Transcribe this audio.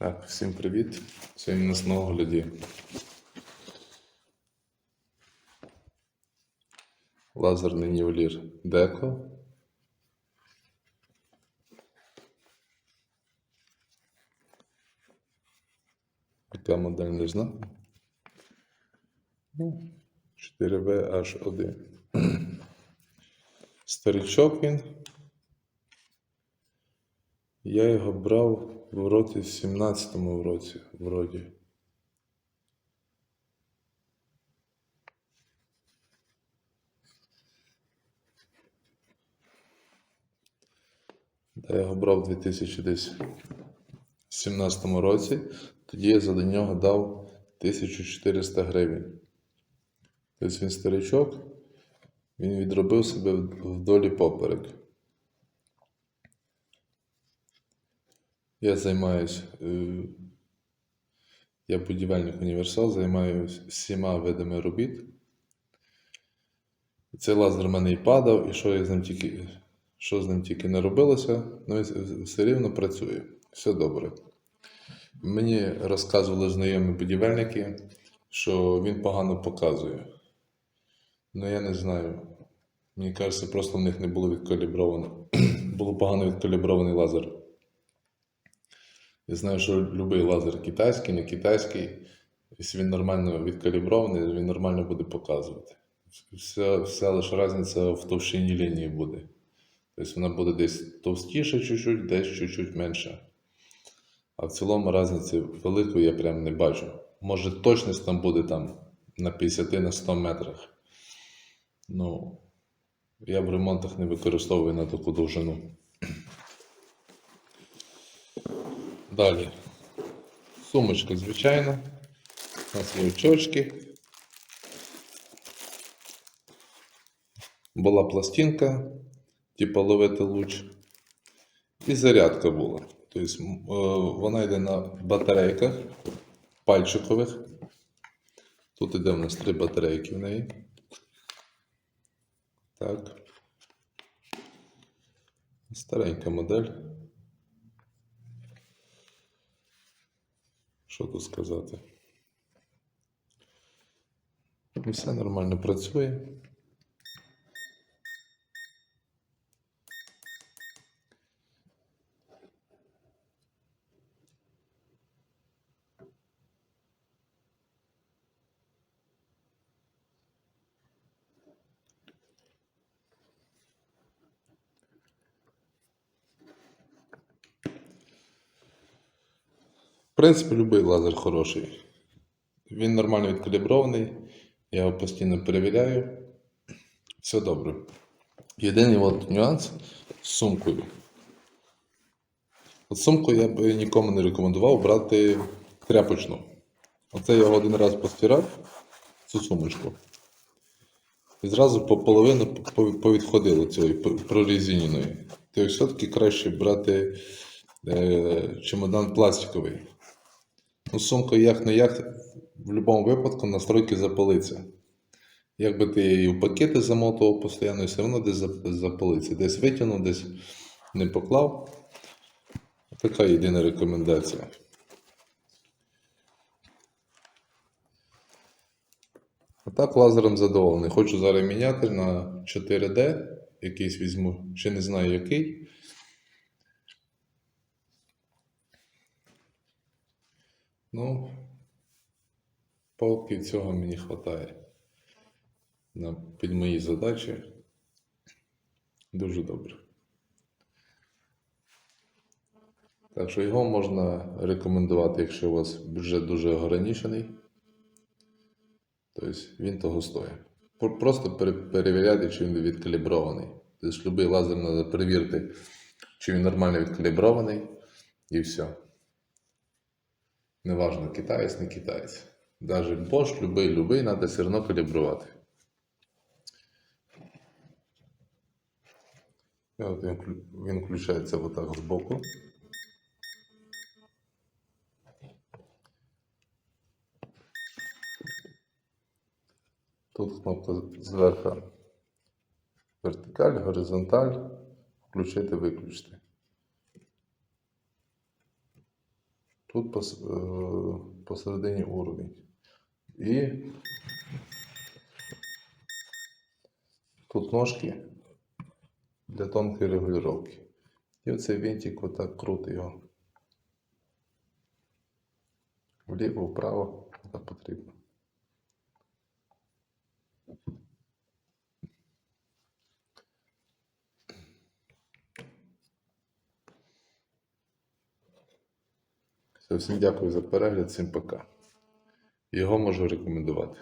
Так, всім привіт. Сьогодні у нас на огляді лазерний нівелір Деко. Яка модель не знаю. Ну, 4V-H1. Старичок він. Я його брав в році в 17-му році, вроді. Да, я його брав у 2017 році. Тоді я за нього дав 1400 гривень. Тобто він старичок, він відробив себе вдолі поперек. Я займаюсь, е, я будівельник універсал, займаюся всіма видами робіт. Цей лазер в мене і падав, і що я з ним тільки, що з ним тільки не робилося, ну і все рівно працює. Все добре. Мені розказували знайомі будівельники, що він погано показує. Ну я не знаю. Мені кажеться, просто в них не було відкалібровано. Було погано відкалібрований лазер. Я знаю, що будь-який лазер китайський, не китайський, якщо він нормально відкалібрований, він нормально буде показувати. Вся, вся лише різниця в товщині лінії буде. Тобто вона буде десь товстіша чуть-чуть, десь чуть-чуть менша. А в цілому різниці великої я прям не бачу. Може точність там буде там на 50 на 100 метрах. Ну, я в ремонтах не використовую на таку довжину. Далі. Сумочка, звичайно. У нас є очочки. Була пластинка, типу ловити луч. І зарядка була. Тобто е, вона йде на батарейках пальчикових. Тут іде в нас три батарейки в неї. Так. Старенька модель. Що тут сказати? Все нормально працює. Принципі, будь-який лазер хороший. Він нормально відкалібрований, я його постійно перевіряю. Все добре. Єдиний от нюанс з сумкою. От сумку я б нікому не рекомендував брати тряпочну. Оце я його один раз постирав, цю сумочку. І зразу по половину повідходило цієї п- прорезиненої. Тобто все-таки краще брати е, чемодан пластиковий. Ну, сумка як не як, в будь-якому випадку настройки запалиться. Якби ти її в пакети замотував постійно, все одно десь запалиться. Десь витягнув, десь не поклав. Така єдина рекомендація. А так лазером задоволений. Хочу зараз міняти на 4D. Якийсь візьму, ще не знаю який. Ну, поки цього мені вистачає. Під мої задачі. Дуже добре. Так що його можна рекомендувати, якщо у вас бюджет дуже ограничений. Тобто він того стоїть. Просто пере- перевіряти, чи він відкалібрований. Тобто будь-який лазер треба перевірити, чи він нормально відкалібрований, і все. Неважно, китаєць, не китаєць. Навіть Bosch, любий, любий, треба все одно калібрувати. І от він, він включається отак збоку. Тут кнопка зверху вертикаль, горизонталь, включити, Тут е, посередині уровень. І тут ножки для тонкої регулювання. І оцей винтик отак крути його. Вліво, вправо, як потрібно. Все, Всім дякую за перегляд, всім пока. Його можу рекомендувати.